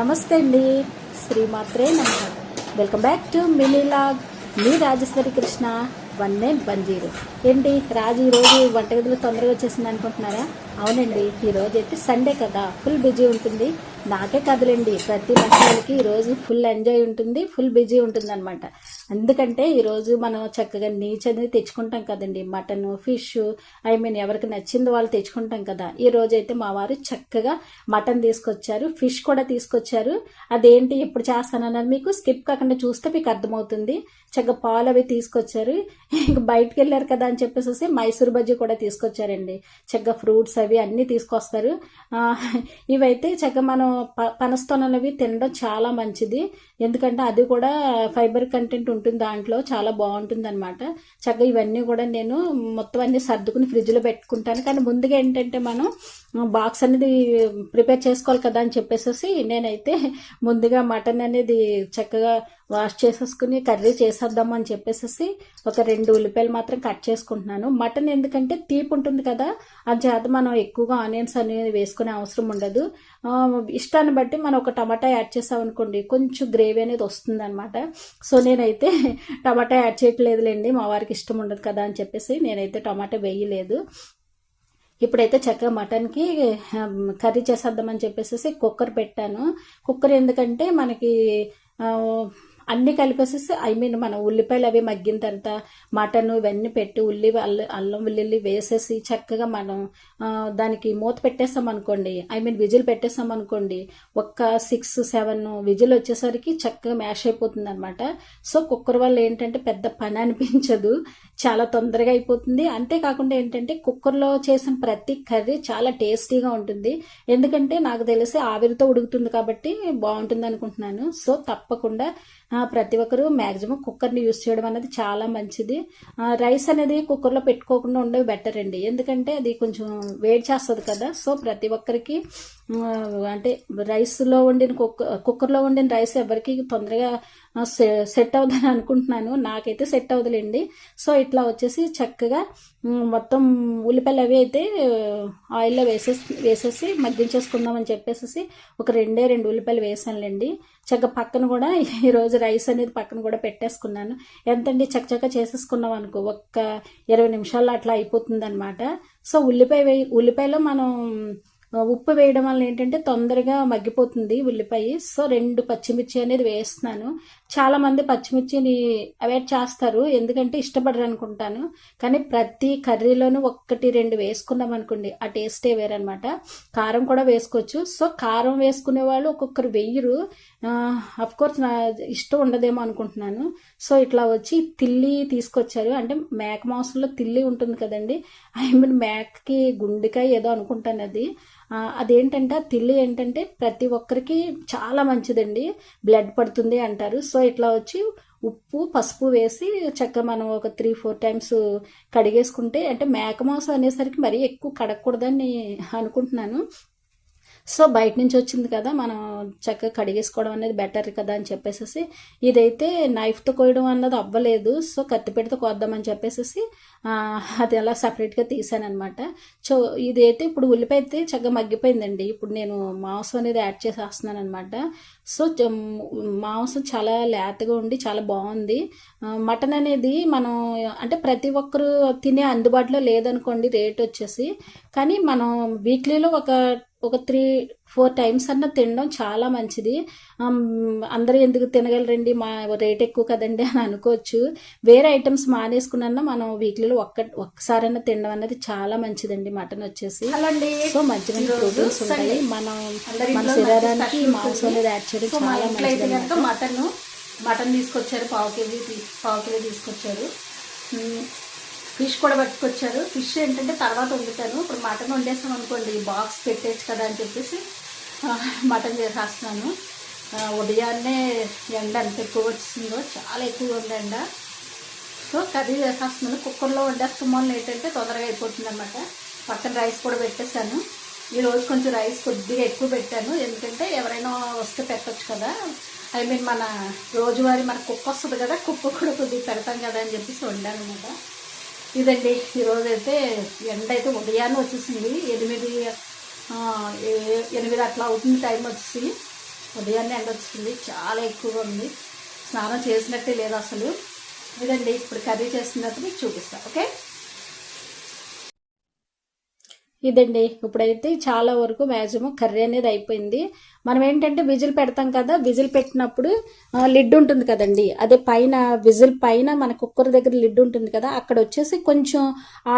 నమస్తే అండి. శ్రీమాత్రే నమ. వెల్కమ్ బ్యాక్ టు మిలీలాగ్ మీ Rajeshwari Krishna one nine one zero ఏంటి రాజు ఈరోజు వంటగదిలో తొందరగా వచ్చేసింది అనుకుంటున్నారా? అవునండి ఈరోజు అయితే సండే కదా. ఫుల్ బిజీ ఉంటుంది. నాకే కదలండి. ప్రతి మహిళలకి ఈరోజు ఫుల్ ఎంజాయ్ ఉంటుంది ఫుల్ బిజీ ఉంటుంది అనమాట ఎందుకంటే ఈరోజు మనం చక్కగా నీచ్ అనేది తెచ్చుకుంటాం కదండి. మటన్ ఫిష్ ఐ మీన్ ఎవరికి నచ్చింది వాళ్ళు తెచ్చుకుంటాం కదా. ఈ రోజు అయితే మా వారు చక్కగా మటన్ తీసుకొచ్చారు ఫిష్ కూడా తీసుకొచ్చారు. అదేంటి ఎప్పుడు చేస్తానన్నది మీకు? స్కిప్ కాకుండా చూస్తే మీకు అర్థమవుతుంది. చక్కగా పాలు అవి తీసుకొచ్చారు. ఇంకా బయటకు వెళ్ళారు కదా అని చెప్పేసి మైసూర్ బజ్జీ కూడా తీసుకొచ్చారండి. చక్కగా ఫ్రూట్స్ అవి అన్నీ తీసుకొస్తారు. ఇవైతే చక్కగా మనం ప- తినడం చాలా మంచిది. ఎందుకంటే అది కూడా ఫైబర్ కంటెంట్ ఉంటుంది దాంట్లో చాలా బాగుంటుంది అనమాట చక్కగా ఇవన్నీ కూడా నేను మొత్తం అన్ని సర్దుకుని ఫ్రిడ్జ్లో పెట్టుకుంటాను. కానీ ముందుగా ఏంటంటే మనం బాక్స్ అనేది ప్రిపేర్ చేసుకోవాలి కదా అని చెప్పేసి నేనైతే ముందుగా మటన్ అనేది చక్కగా వాష్ చేసేసుకుని కర్రీ చేసేద్దాం అని చెప్పేసి ఒక రెండు ఉల్లిపాయలు మాత్రం కట్ చేసుకుంటున్నాను. మటన్ ఎందుకంటే తీపి ఉంటుంది కదా అది చేత మనం ఎక్కువగా ఆనియన్స్ అనేది వేసుకునే అవసరం ఉండదు. ఇష్టాన్ని బట్టి మనం ఒక టమాటా యాడ్ చేసామనుకోండి కొంచెం గ్రేవీ అనేది వస్తుంది అనమాట సో నేనైతే టమాటా యాడ్ చేయట్లేదులేండి మా వారికి ఇష్టం ఉండదు కదా అని చెప్పేసి నేనైతే టమాటా వేయలేదు. ఇప్పుడైతే చక్కగా మటన్కి కర్రీ చేసేద్దామని చెప్పేసి కుక్కర్ పెట్టాను. కుక్కర్ ఎందుకంటే మనకి అన్నీ కలిపేసేసి ఐ మీన్ మన ఉల్లిపాయలు అవి మగ్గిన తర్వాత మటన్ ఇవన్నీ పెట్టి ఉల్లి అల్లం ఉల్లి వేసేసి చక్కగా మనం దానికి మూత పెట్టేస్తాం అనుకోండి ఐ మీన్ విజిల్ పెట్టేస్తాం అనుకోండి ఒక్క సిక్స్ సెవెన్ విజిల్ వచ్చేసరికి చక్కగా మ్యాష్ అయిపోతుంది అనమాట సో కుక్కర్ వల్ల ఏంటంటే పెద్ద పని అనిపించదు చాలా తొందరగా అయిపోతుంది. అంతేకాకుండా ఏంటంటే కుక్కర్లో చేసిన ప్రతి కర్రీ చాలా టేస్టీగా ఉంటుంది. ఎందుకంటే నాకు తెలిసి ఆవిరితో ఉడుకుతుంది కాబట్టి బాగుంటుంది అనుకుంటున్నాను. సో తప్పకుండా ప్రతి ఒక్కరూ మ్యాక్సిమం కుక్కర్ని యూస్ చేయడం అనేది చాలా మంచిది. రైస్ అనేది కుక్కర్లో పెట్టుకోకుండా ఉండేవి బెటర్ అండి. ఎందుకంటే అది కొంచెం వేడి చేస్తుంది కదా సో ప్రతి ఒక్కరికి అంటే రైస్లో వండిన కుక్క కుక్కర్లో వండిన రైస్ ఎవరికి తొందరగా సెట్ అవుదని అనుకుంటున్నాను. నాకైతే సెట్ అవుదులేండి. సో ఇట్లా వచ్చేసి చక్కగా మొత్తం ఉల్లిపాయలు అవి అయితే ఆయిల్లో వేసేసి వేసేసి మగ్గించేసుకుందామని చెప్పేసి ఒక రెండే రెండు ఉల్లిపాయలు వేసానులేండి. చక్కగా పక్కన కూడా ఈరోజు రైస్ అనేది పక్కన కూడా పెట్టేసుకున్నాను. ఎంతండి చక్కచక్క చేసేసుకున్నాం అనుకో ఒక్క ఇరవై నిమిషాల్లో అట్లా అయిపోతుంది అనమాట సో ఉల్లిపాయ ఉల్లిపాయలో మనం ఉప్పు వేయడం వల్ల ఏంటంటే తొందరగా మగ్గిపోతుంది ఉల్లిపాయ. సో రెండు పచ్చిమిర్చి అనేది వేస్తున్నాను. చాలా మంది పచ్చిమిర్చిని అవాయిడ్ చేస్తారు. ఎందుకంటే ఇష్టపడరు అనుకుంటాను. కానీ ప్రతి కర్రీలోనూ ఒక్కటి రెండు వేసుకున్నాం అనుకోండి. ఆ టేస్టే వేరనమాట కారం కూడా వేసుకోవచ్చు. సో కారం వేసుకునే వాళ్ళు ఒక్కొక్కరు వెయ్యరు కోర్స్ నా ఇష్టం ఉండదేమో అనుకుంటున్నాను. సో ఇట్లా వచ్చి తిల్లి తీసుకొచ్చారు. అంటే మేక మాంసంలో తిల్లి ఉంటుంది కదండి. ఐ మీన్ మేకకి గుండెకాయ ఏదో అనుకుంటాను అది. అదేంటంటే ఆ తిల్లి ఏంటంటే ప్రతి ఒక్కరికి చాలా మంచిదండి. బ్లడ్ పడుతుంది అంటారు. సో ఇట్లా వచ్చి ఉప్పు పసుపు వేసి చక్కగా మనం ఒక త్రీ ఫోర్ టైమ్స్ కడిగేసుకుంటే అంటే మేక మాంసం అనేసరికి మరీ ఎక్కువ కడగకూడదని అనుకుంటున్నాను. సో బయట నుంచి వచ్చింది కదా మనం చక్కగా కడిగేసుకోవడం అనేది బెటర్ కదా అని చెప్పేసి ఇదైతే నైఫ్తో కోయడం అన్నది అవ్వలేదు. సో కత్తిపెడితో కోద్దామని చెప్పేసి అది అలా సపరేట్గా తీసాను అనమాట సో ఇదైతే ఇప్పుడు ఉల్లిపాయ అయితే చక్కగా మగ్గిపోయిందండి. ఇప్పుడు నేను మాంసం అనేది యాడ్ చేసేస్తున్నాను అనమాట సో మాంసం చాలా లేతగా ఉండి చాలా బాగుంది. మటన్ అనేది మనం అంటే ప్రతి ఒక్కరు తినే అందుబాటులో లేదనుకోండి రేట్ వచ్చేసి. కానీ మనం వీక్లీలో ఒక ఒక త్రీ ఫోర్ టైమ్స్ అన్న తినడం చాలా మంచిది. అందరూ ఎందుకు తినగలరండి? మా రేట్ ఎక్కువ కదండి అని అనుకోవచ్చు. వేరే ఐటమ్స్ మానేసుకున్నా మనం వీక్లీలో ఒక్క ఒక్కసారైనా తినడం అనేది చాలా మంచిదండి మటన్ వచ్చేసి. సో మంచి మంచి ప్రోటీన్స్ ఉంటాయి. మనం మన శరీరానికి మాంసం అనేది యాడ్ చేయడం చాలా మంచిది మటన్ మటన్ తీసుకొచ్చారు పావు కేజీ పావు కిలో తీసుకొచ్చారు. ఫిష్ కూడా పట్టుకొచ్చారు. ఫిష్ ఏంటంటే తర్వాత వండుతాను. ఇప్పుడు మటన్ వండేసాం అనుకోండి. బాక్స్ పెట్టేచ్చు కదా అని చెప్పేసి మటన్ చేసేస్తున్నాను. ఉదయాన్నే ఎండ ఎంత ఎక్కువ వచ్చిందో చాలా ఎక్కువ ఉంది ఎండ. సో కర్రీ చేసేస్తున్నాను. కుక్కర్లో వండేస్తాం వల్ల ఏంటంటే తొందరగా అయిపోతుంది అనమాట పక్కన రైస్ కూడా పెట్టేశాను. ఈరోజు కొంచెం రైస్ కొద్దిగా ఎక్కువ పెట్టాను. ఎందుకంటే ఎవరైనా వస్తే పెట్టచ్చు కదా. ఐ మీన్ మన రోజువారీ మన కుక్క వస్తుంది కదా. కుక్క కూడా కొద్దిగా పెడతాం కదా అని చెప్పేసి వండాను అనమాట ఇదండి. ఈరోజు అయితే ఎండ అయితే ఉదయాన్నే వచ్చేసింది. ఎనిమిది ఏ- ఎనిమిది అట్లా అవుతుంది టైం వచ్చేసి. ఉదయాన్నే ఎండ వచ్చింది. చాలా ఎక్కువగా ఉంది. స్నానం చేసినట్టే లేదు అసలు. ఇదండి. ఇప్పుడు కర్రీ చేస్తున్నట్టు మీకు చూపిస్తాను ఓకే? ఇదండి. ఇప్పుడైతే చాలా వరకు మ్యాక్సిమం కర్రీ అనేది అయిపోయింది. మనం ఏంటంటే విజిల్ పెడతాం కదా విజిల్ పెట్టినప్పుడు లిడ్ ఉంటుంది కదండి. అదే పైన విజిల్ పైన మన కుక్కర్ దగ్గర లిడ్ ఉంటుంది కదా అక్కడ వచ్చేసి కొంచెం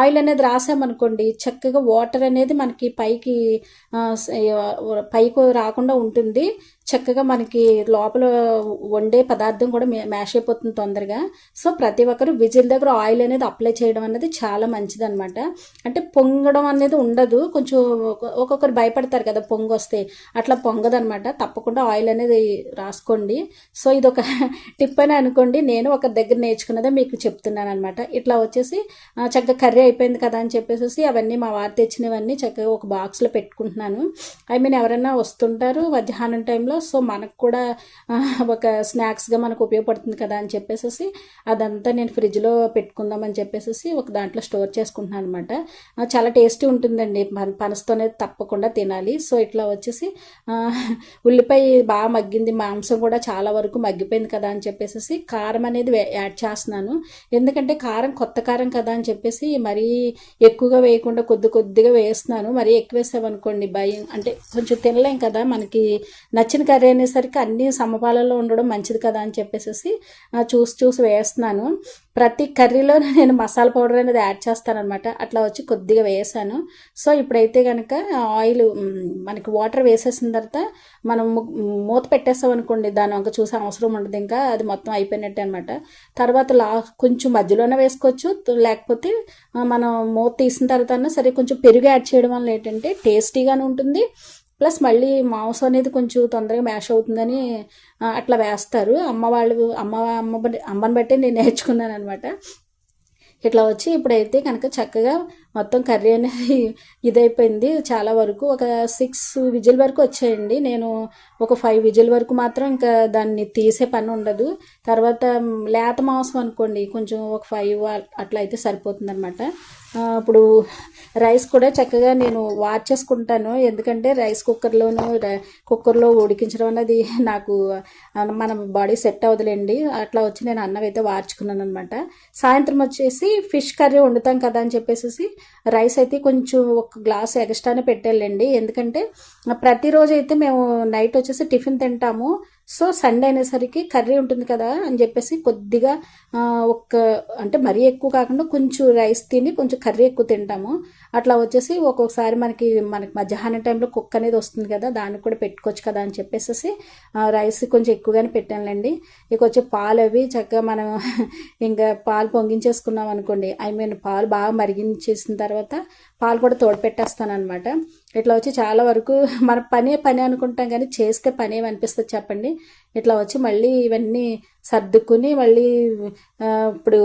ఆయిల్ అనేది రాసామనుకోండి చక్కగా వాటర్ అనేది మనకి పైకి పైకి రాకుండా ఉంటుంది. చక్కగా మనకి లోపల వండే పదార్థం కూడా మ్యాష్ అయిపోతుంది తొందరగా. సో ప్రతి ఒక్కరు విజిల్ దగ్గర ఆయిల్ అనేది అప్లై చేయడం అనేది చాలా మంచిది అనమాట అంటే పొంగడం అనేది ఉండదు. కొంచెం ఒక్కొక్కరు భయపడతారు కదా పొంగు వస్తే అట్లా అనమాట తప్పకుండా ఆయిల్ అనేది రాసుకోండి. సో ఇది ఒక టిప్ అని అనుకోండి. నేను ఒక దగ్గర నేర్చుకున్నదే మీకు చెప్తున్నాను అనమాట ఇట్లా వచ్చేసి చక్కగా కర్రీ అయిపోయింది కదా అని చెప్పేసి అవన్నీ మా వారు తెచ్చినవన్నీ చక్కగా ఒక బాక్స్లో పెట్టుకుంటున్నాను. ఐ మీన్ ఎవరైనా వస్తుంటారు మధ్యాహ్నం టైంలో సో మనకు కూడా ఒక స్నాక్స్గా మనకు ఉపయోగపడుతుంది కదా అని చెప్పేసి అదంతా నేను ఫ్రిడ్జ్లో పెట్టుకుందామని చెప్పేసి ఒక దాంట్లో స్టోర్ చేసుకుంటున్నాను అనమాట చాలా టేస్టీ ఉంటుందండి. పన- పనసతోనే తప్పకుండా తినాలి. సో ఇట్లా వచ్చేసి ఉల్లిపాయ బాగా మగ్గింది మాంసం కూడా చాలా వరకు మగ్గిపోయింది కదా అని చెప్పేసి కారం అనేది వే- యాడ్ చేస్తున్నాను. ఎందుకంటే కారం కొత్త కారం కదా అని చెప్పేసి మరీ ఎక్కువగా వేయకుండా కొద్ది కొద్దిగా వేస్తున్నాను. మరీ ఎక్కువ వేసామనుకోండి భయం అంటే కొంచెం తినలేం కదా మనకి. నచ్చిన కర్రీ అనేసరికి అన్ని సమపాలలో ఉండడం మంచిది కదా అని చెప్పేసి చూసి చూసి వేస్తున్నాను. ప్రతి కర్రీలో నేను మసాలా పౌడర్ అనేది యాడ్ చేస్తానమాట అట్లా వచ్చి కొద్దిగా వేసాను. సో ఇప్పుడైతే కనుక ఆయిల్ మనకి వాటర్ వేసేసిన తర్వాత మనం మూత పెట్టేస్తాం అనుకోండి దాని వంక చూసే అవసరం ఉండదు. ఇంకా అది మొత్తం అయిపోయినట్టే అనమాట తర్వాత లా కొంచెం మధ్యలోనే వేసుకోవచ్చు. లేకపోతే మనం మూత తీసిన తర్వాత సరే కొంచెం పెరుగు యాడ్ చేయడం వల్ల ఏంటంటే టేస్టీగానే ఉంటుంది. ప్లస్ మళ్ళీ మాంసం అనేది కొంచెం తొందరగా మ్యాష్ అవుతుందని అట్లా వేస్తారు. అమ్మ వాళ్ళు అమ్మ అమ్మ అమ్మని బట్టి నేను నేర్చుకున్నాను అనమాట ఇట్లా వచ్చి ఇప్పుడైతే కనుక చక్కగా మొత్తం కర్రీ అనేది ఇదైపోయింది. చాలా వరకు ఒక సిక్స్ విజిల్ వరకు వచ్చాయండి. నేను ఒక ఫైవ్ విజిల్ వరకు మాత్రం ఇంకా దాన్ని తీసే పని ఉండదు. తర్వాత లేత మాంసం అనుకోండి కొంచెం ఒక ఫైవ్ అట్లా అయితే సరిపోతుంది అనమాట ఇప్పుడు రైస్ కూడా చక్కగా నేను వాచ్ చేసుకుంటాను. ఎందుకంటే రైస్ కుక్కర్లోను కుక్కర్లో ఉడికించడం అనేది నాకు మన బాడీ సెట్ అవ్వదులేండి. అట్లా వచ్చి నేను అన్నం అయితే వార్చుకున్నాను అనమాట సాయంత్రం వచ్చేసి ఫిష్ కర్రీ వండుతాం కదా అని చెప్పేసి రైస్ అయితే కొంచెం ఒక గ్లాస్ ఎక్స్ట్రానే పెట్టాలండి ఎందుకంటే ప్రతిరోజు అయితే మేము నైట్ వచ్చేసి టిఫిన్ తింటాము. సో సండే అనేసరికి కర్రీ ఉంటుంది కదా అని చెప్పేసి కొద్దిగా ఒక్క ఒక అంటే మరీ ఎక్కువ కాకుండా కొంచెం రైస్ తిని కొంచెం కర్రీ ఎక్కువ తింటాము. అట్లా వచ్చేసి ఒక్కొక్కసారి మనకి మనకి మధ్యాహ్నం టైంలో కుక్ అనేది వస్తుంది కదా దానికి కూడా పెట్టుకోవచ్చు కదా అని చెప్పేసి రైస్ కొంచెం ఎక్కువగానే పెట్టానులేండి. ఇక వచ్చే పాలు అవి చక్కగా మనం ఇంకా పాలు పొంగించేసుకున్నాం అనుకోండి ఐ మీన్ పాలు బాగా మరిగించేసిన తర్వాత పాలు కూడా తోడు పెట్టేస్తాను అనమాట ఇట్లా వచ్చి చాలా వరకు మన పనే పని అనుకుంటాం కానీ చేస్తే పని ఏమనిపిస్తుంది చెప్పండి. ఇట్లా వచ్చి మళ్ళీ ఇవన్నీ సర్దుకుని మళ్ళీ ఇప్పుడు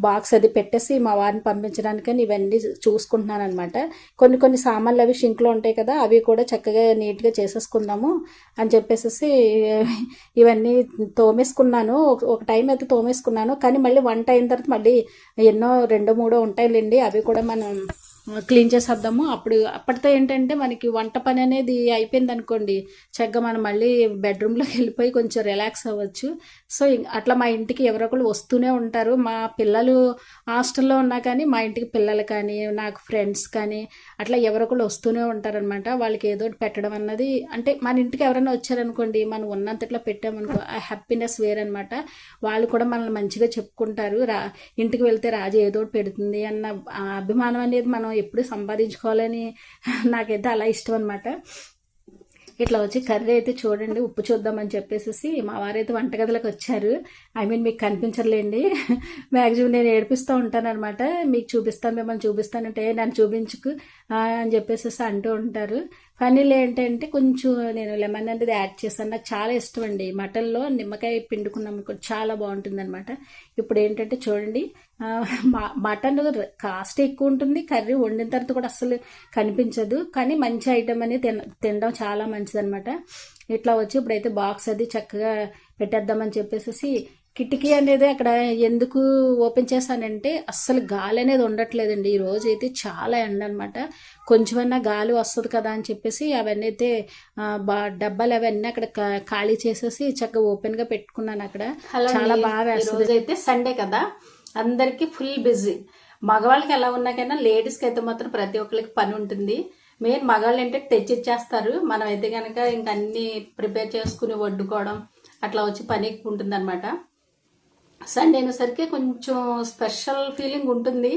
బాక్స్ అది పెట్టేసి మా వారిని పంపించడానికని ఇవన్నీ చూసుకుంటున్నాను అనమాట కొన్ని కొన్ని సామాన్లు అవి షింక్లో ఉంటాయి కదా అవి కూడా చక్కగా నీట్గా చేసేసుకుందాము అని చెప్పేసి ఇవన్నీ తోమేసుకున్నాను. ఒక- ఒక టైం అయితే తోమేసుకున్నాను. కానీ మళ్ళీ వంట అయిన తర్వాత మళ్ళీ ఎన్నో రెండో మూడో ఉంటాయిలేండి. అవి కూడా మనం క్లీన్ చేసేద్దాము. అప్పుడు అప్పటితో ఏంటంటే మనకి వంట పని అనేది అయిపోయింది అనుకోండి. చక్కగా మనం మళ్ళీ బెడ్రూమ్లోకి వెళ్ళిపోయి కొంచెం రిలాక్స్ అవ్వచ్చు. సో ఇం- అట్లా మా ఇంటికి ఎవరో ఒకరు వస్తూనే ఉంటారు. మా పిల్లలు హాస్టల్లో ఉన్నా కానీ మా ఇంటికి పిల్లలు కానీ నాకు ఫ్రెండ్స్ కానీ అట్లా ఎవరో ఒకరు వస్తూనే ఉంటారనమాట వాళ్ళకి ఏదో ఒకటి పెట్టడం అన్నది అంటే మన ఇంటికి ఎవరైనా వచ్చారనుకోండి మనం ఉన్నంతట్లో పెట్టామనుకో ఆ హ్యాపీనెస్ వేరనమాట వాళ్ళు కూడా మనల్ని మంచిగా చెప్పుకుంటారు. రా ఇంటికి వెళ్తే రాజు ఏదో ఒకటి పెడుతుంది అన్న అభిమానం అనేది మనం ఎప్పుడు సంపాదించుకోవాలని నాకైతే అలా ఇష్టం అనమాట ఇట్లా వచ్చి కర్రీ అయితే చూడండి ఉప్పు చూద్దామని చెప్పేసి మా వారైతే వంటగదిలోకి వచ్చారు. ఐ మీన్ మీకు కనిపించర్లేండి. మ్యాక్సిమం నేను ఏడిపిస్తూ ఉంటాను అనమాట మీకు చూపిస్తాను మిమ్మల్ని చూపిస్తానంటే నన్ను చూపించుకు. అని చెప్పేసి అంటూ ఉంటారు. ఫనీలు ఏంటంటే కొంచెం నేను లెమన్ అనేది యాడ్ చేశాను నాకు చాలా ఇష్టం అండి మటన్లో నిమ్మకాయ పిండుకున్నాం చాలా బాగుంటుంది అనమాట ఇప్పుడు ఏంటంటే చూడండి మటన్ కాస్ట్ ఎక్కువ ఉంటుంది. కర్రీ వండిన తర్వాత కూడా అస్సలు కనిపించదు. కానీ మంచి ఐటమ్ అని తిన తినడం చాలా మంచిదనమాట ఇట్లా వచ్చి ఇప్పుడైతే బాక్స్ అది చక్కగా పెట్టేద్దామని చెప్పేసి కిటికీ అనేది అక్కడ ఎందుకు ఓపెన్ చేశానంటే అస్సలు గాలి అనేది ఉండట్లేదండి. ఈ రోజు అయితే చాలా ఎండ అనమాట కొంచెమన్నా గాలి వస్తుంది కదా అని చెప్పేసి అవన్నీ అయితే బా డబ్బాలు అవన్నీ అక్కడ ఖాళీ చేసేసి చక్కగా ఓపెన్గా పెట్టుకున్నాను అక్కడ. చాలా బాగా వేస్తుంది. అయితే సండే కదా. అందరికి ఫుల్ బిజీ. మగవాళ్ళకి ఎలా ఉన్నాకైనా లేడీస్కి అయితే మాత్రం ప్రతి ఒక్కరికి పని ఉంటుంది. మెయిన్ మగవాళ్ళు అంటే తెచ్చిచ్చేస్తారు మనం అయితే కనుక ఇంక అన్ని ప్రిపేర్ చేసుకుని వండుకోవడం అట్లా వచ్చి పని ఎక్కువ ఉంటుంది అనమాట సండే అయినసరికి కొంచెం స్పెషల్ ఫీలింగ్ ఉంటుంది.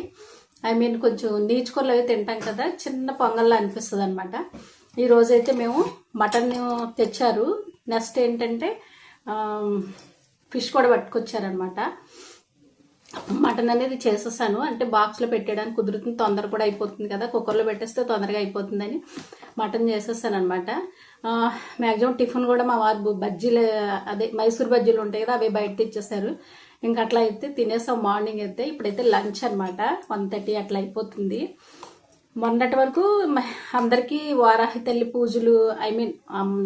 ఐ మీన్ కొంచెం నీచుకొల్లు అవి తింటాం కదా చిన్న పొంగల్లా అనిపిస్తుంది అనమాట ఈరోజైతే మేము మటన్ తెచ్చారు. నెక్స్ట్ ఏంటంటే ఫిష్ కూడా పట్టుకొచ్చారనమాట మటన్ అనేది చేసేసాను. అంటే బాక్స్లో పెట్టేయడానికి కుదురుతుంది తొందర కూడా అయిపోతుంది కదా. కుక్కర్లో పెట్టేస్తే తొందరగా అయిపోతుందని మటన్ చేసేసాను అనమాట మ్యాక్సిమం టిఫిన్ కూడా మా వారు బజ్జీలు అదే మైసూర్ బజ్జీలు ఉంటాయి కదా అవి బయట తెచ్చేసారు ఇంకా అట్లా అయితే తినేసాం మార్నింగ్ అయితే. ఇప్పుడైతే లంచ్ అనమాట వన్ థర్టీ అట్లా అయిపోతుంది. మొన్నటి వరకు అందరికీ వారాహి తల్లి పూజలు ఐ మీన్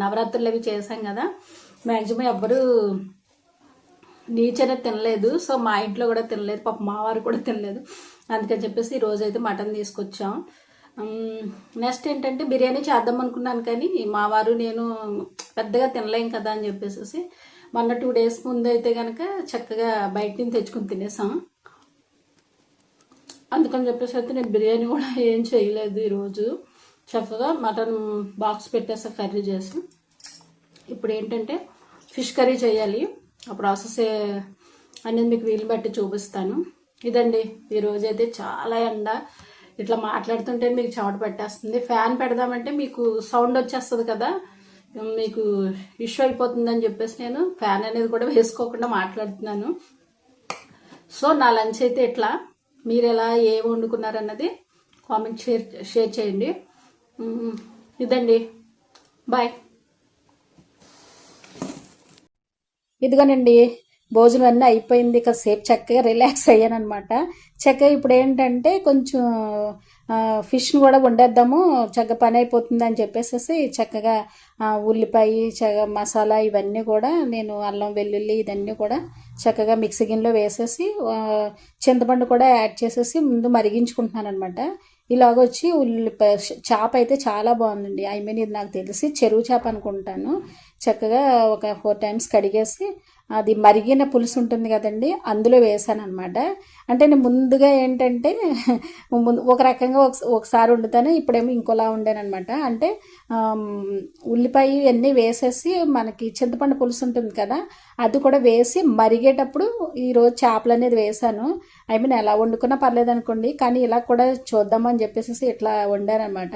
నవరాత్రులు అవి చేశాం కదా. మ్యాక్సిమం ఎవ్వరూ నీచనే తినలేదు. సో మా ఇంట్లో కూడా తినలేదు. పాప మా వారు కూడా తినలేదు. అందుకని చెప్పేసి ఈ అయితే మటన్ తీసుకొచ్చాం. నెక్స్ట్ ఏంటంటే బిర్యానీ చేద్దాం అనుకున్నాను కానీ మా వారు నేను పెద్దగా తినలేం కదా అని చెప్పేసి మొన్న టూ డేస్ ముందు అయితే కనుక చక్కగా బయట నుంచి తెచ్చుకుని తినేసాం. అందుకని చెప్పేసి అయితే నేను బిర్యానీ కూడా ఏం చేయలేదు ఈరోజు. చక్కగా మటన్ బాక్స్ పెట్టేసా కర్రీ చేసి. ఇప్పుడు ఏంటంటే ఫిష్ కర్రీ చేయాలి. ఆ ప్రాసెస్ అనేది మీకు వీలు బట్టి చూపిస్తాను. ఇదండి ఈరోజు అయితే చాలా ఎండ. ఇట్లా మాట్లాడుతుంటే మీకు చెమట పెట్టేస్తుంది. ఫ్యాన్ పెడదామంటే మీకు సౌండ్ వచ్చేస్తుంది కదా. మీకు ఇష్యూ అయిపోతుందని చెప్పేసి నేను ఫ్యాన్ అనేది కూడా వేసుకోకుండా మాట్లాడుతున్నాను. సో నా లంచ్ అయితే ఇట్లా మీరు ఎలా ఏ వండుకున్నారన్నది కామెంట్ షేర్ షేర్ చేయండి. ఇదండి. బాయ్ ఇదిగోనండి. భోజనం అన్నీ అయిపోయింది కాసేపు చక్కగా రిలాక్స్ అయ్యాను అనమాట చక్కగా ఇప్పుడు ఏంటంటే కొంచెం ఫిష్ను కూడా వండేద్దాము చక్కగా పని అయిపోతుంది అని చెప్పేసి చక్కగా ఉల్లిపాయ చక్కగా మసాలా ఇవన్నీ కూడా నేను అల్లం వెల్లుల్లి ఇవన్నీ కూడా చక్కగా మిక్సీ గిన్నెలో వేసేసి చింతపండు కూడా యాడ్ చేసేసి ముందు మరిగించుకుంటున్నాను అనమాట ఇలాగ వచ్చి ఉల్లిపాయ చేప అయితే చాలా బాగుందండి. ఐ మీన్ ఇది నాకు తెలిసి చెరువు చేప అనుకుంటాను. చక్కగా ఒక ఫోర్ టైమ్స్ కడిగేసి అది మరిగిన పులుసు ఉంటుంది కదండి అందులో వేసాను అనమాట అంటే నేను ముందుగా ఏంటంటే ముందు ఒక రకంగా ఒక- ఒకసారి వండుతాను ఇప్పుడేమో ఇంకోలా వండాను అనమాట అంటే ఉల్లిపాయ ఇవన్నీ వేసేసి మనకి చింతపండు పులుసు ఉంటుంది కదా అది కూడా వేసి మరిగేటప్పుడు ఈరోజు చేపలు అనేది వేసాను. ఐ మీన్ ఎలా వండుకున్నా పర్లేదు అనుకోండి కానీ ఇలా కూడా చూద్దామని చెప్పేసి ఇట్లా వండానమాట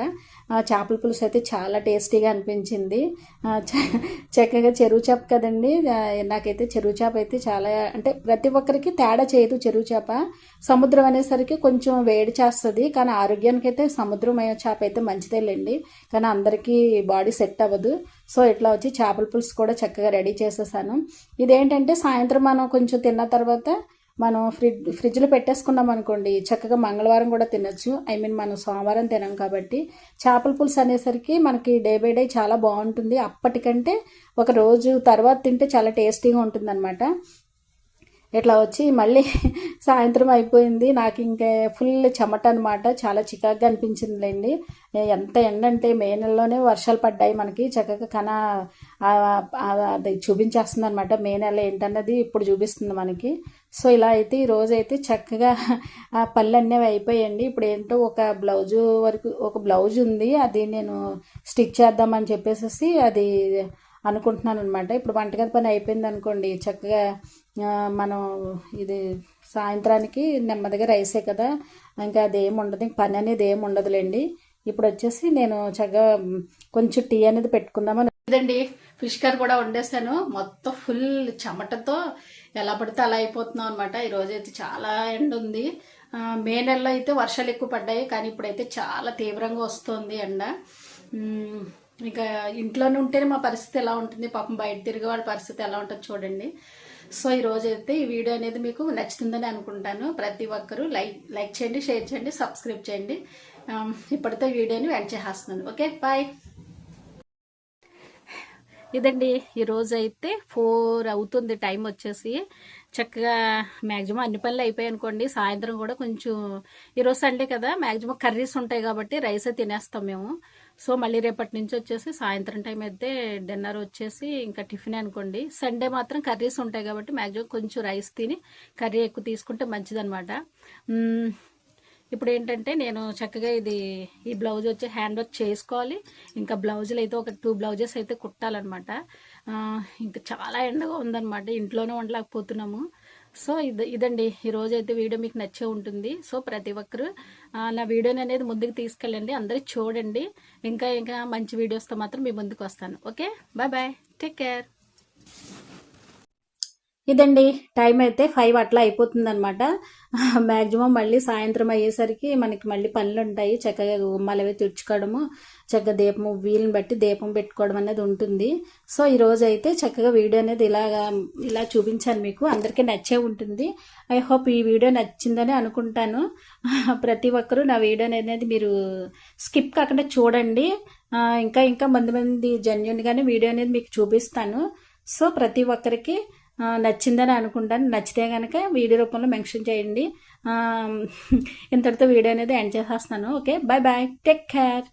చేపల పులుసు అయితే చాలా టేస్టీగా అనిపించింది. చ- చక్కగా చెరువు చేప కదండి. నాకైతే చెరువు చేప అయితే చాలా అంటే ప్రతి ఒక్కరికి తేడా చేయదు చెరువు చేప. సముద్రం అనేసరికి కొంచెం వేడి చేస్తుంది కానీ ఆరోగ్యానికి అయితే సముద్రం చేప అయితే మంచిదేలేండి. కానీ అందరికీ బాడీ సెట్ అవ్వదు. సో ఇట్లా వచ్చి చేపల పులుసు కూడా చక్కగా రెడీ చేసేసాను. ఇదేంటంటే సాయంత్రం మనం కొంచెం తిన్న తర్వాత మనం ఫ్రిడ్జ్ ఫ్రిడ్జ్లో పెట్టేసుకున్నాం అనుకోండి చక్కగా మంగళవారం కూడా తినచ్చు. ఐ మీన్ మనం సోమవారం తినం కాబట్టి చేపల పులుసు అనేసరికి మనకి డే బై డే చాలా బాగుంటుంది. అప్పటికంటే ఒక రోజు తర్వాత తింటే చాలా టేస్టీగా ఉంటుంది ఇట్లా వచ్చి మళ్ళీ సాయంత్రం అయిపోయింది. నాకు ఇంకా ఫుల్ చెమట అనమాట చాలా చికాగ్గా అనిపించిందిలేండి. ఎంత ఎండ అంటే మే నెలలోనే వర్షాలు పడ్డాయి మనకి. చక్కగా కన అది చూపించేస్తుంది అనమాట మే నెల ఏంటన్నది ఇప్పుడు చూపిస్తుంది మనకి. సో ఇలా అయితే ఈరోజు అయితే చక్కగా ఆ పళ్ళు అన్నీ అయిపోయాయండి. ఇప్పుడు ఏంటో ఒక బ్లౌజు వరకు ఒక బ్లౌజ్ ఉంది. అది నేను స్టిచ్ చేద్దామని చెప్పేసి అది అనుకుంటున్నాను అనమాట ఇప్పుడు వంటగది పని అయిపోయింది అనుకోండి చక్కగా మనం ఇది సాయంత్రానికి నెమ్మదిగా రైసే కదా. ఇంకా అది ఏమి ఉండదు. ఇంక పని అనేది ఏమి ఉండదులేండి. ఇప్పుడు వచ్చేసి నేను చక్కగా కొంచెం టీ అనేది పెట్టుకుందామని ఇదండి ఫిష్ కర్రీ కూడా వండేసాను మొత్తం ఫుల్ చెమటతో ఎలా పడితే అలా అయిపోతున్నాం అనమాట ఈరోజు అయితే చాలా ఎండ ఉంది. మే నెలలో అయితే వర్షాలు ఎక్కువ పడ్డాయి కానీ ఇప్పుడైతే చాలా తీవ్రంగా వస్తుంది ఎండ. ఇంకా ఇంట్లోనే ఉంటేనే మా పరిస్థితి ఎలా ఉంటుంది? పాపం బయట తిరిగే వాళ్ళ పరిస్థితి ఎలా ఉంటుంది చూడండి. సో ఈ అయితే ఈ వీడియో అనేది మీకు నచ్చుతుందని అనుకుంటాను. ప్రతి ఒక్కరూ లైక్ లైక్ చేయండి షేర్ చేయండి సబ్స్క్రైబ్ చేయండి. ఇప్పటితో వీడియోని వెంట చేస్తున్నాను ఓకే బాయ్. ఇదండి ఈరోజు అయితే ఫోర్ అవుతుంది టైం వచ్చేసి. చక్కగా మ్యాక్సిమం అన్ని పనులు అయిపోయాయి అనుకోండి సాయంత్రం కూడా కొంచెం ఈరోజు సండే కదా మ్యాక్సిమం కర్రీస్ ఉంటాయి కాబట్టి రైసే తినేస్తాం మేము. సో మళ్ళీ రేపటి నుంచి వచ్చేసి సాయంత్రం టైం అయితే డిన్నర్ వచ్చేసి ఇంకా టిఫిన్ అనుకోండి. సండే మాత్రం కర్రీస్ ఉంటాయి కాబట్టి మ్యాక్సిమం కొంచెం రైస్ తిని కర్రీ ఎక్కువ తీసుకుంటే మంచిదనమాట ఇప్పుడు ఏంటంటే నేను చక్కగా ఇది ఈ బ్లౌజ్ వచ్చి హ్యాండ్ వర్క్ చేసుకోవాలి. ఇంకా బ్లౌజులు అయితే ఒక టూ బ్లౌజెస్ అయితే కుట్టాలన్నమాట. ఇంకా చాలా ఎండగా ఉందన్నమాట. ఇంట్లోనే ఉండలేకపోతున్నాము. సో ఇది ఇదండి. ఈరోజు అయితే వీడియో మీకు నచ్చే ఉంటుంది. సో ప్రతి ఒక్కరు నా వీడియోని అనేది ముందుకు తీసుకెళ్ళండి. అందరూ చూడండి. ఇంకా ఇంకా మంచి వీడియోస్తో మాత్రం మీ ముందుకు వస్తాను. Okay? Bye bye. Take care. ఇదండి టైం అయితే ఫైవ్ అట్లా అయిపోతుంది అనమాట మ్యాక్సిమం మళ్ళీ సాయంత్రం అయ్యేసరికి మనకి మళ్ళీ పనులు ఉంటాయి చక్కగా గుమ్మాలవి తుడుచుకోవడము చక్కగా దీపం వీలుని బట్టి దీపం పెట్టుకోవడం అనేది ఉంటుంది. సో ఈ అయితే చక్కగా వీడియో అనేది ఇలాగా ఇలా చూపించాను మీకు. అందరికీ నచ్చే ఉంటుంది. ఐ హోప్ ఈ వీడియో నచ్చిందని అనుకుంటాను. ప్రతి ఒక్కరూ నా వీడియో అనేది మీరు స్కిప్ కాకుండా చూడండి. ఇంకా ఇంకా మంది మంది జెన్యున్గానే వీడియో అనేది మీకు చూపిస్తాను. సో ప్రతి ఒక్కరికి నచ్చిందని అనుకుంటాను. నచ్చితే కనుక వీడియో రూపంలో మెన్షన్ చేయండి. ఇంతటితో వీడియో అనేది ఎండ్ చేసేస్తాను okay? Bye bye. Take care.